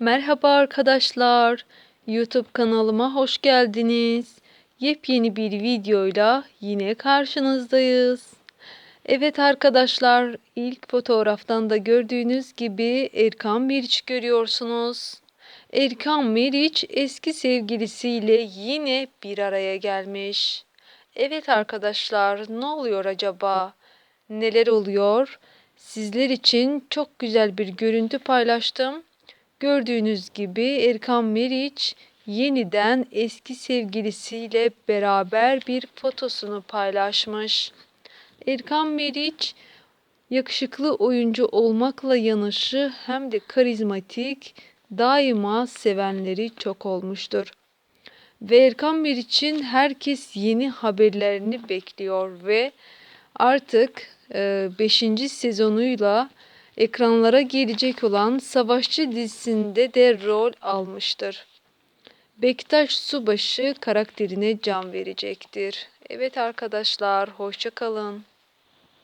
Merhaba arkadaşlar. YouTube kanalıma hoş geldiniz. Yepyeni bir videoyla yine karşınızdayız. Evet arkadaşlar, ilk fotoğraftan da gördüğünüz gibi Erkan Meriç görüyorsunuz. Erkan Meriç eski sevgilisiyle yine bir araya gelmiş. Evet arkadaşlar, ne oluyor acaba? Neler oluyor? Sizler için çok güzel bir görüntü paylaştım. Gördüğünüz gibi Erkan Meriç yeniden eski sevgilisiyle beraber bir fotosunu paylaşmış. Erkan Meriç yakışıklı oyuncu olmakla yanışı hem de karizmatik, daima sevenleri çok olmuştur. Ve Erkan Meriç'in herkes yeni haberlerini bekliyor ve artık 5. sezonuyla ekranlara gelecek olan Savaşçı dizisinde de rol almıştır. Bektaş Subaşı karakterine can verecektir. Evet arkadaşlar, hoşça kalın.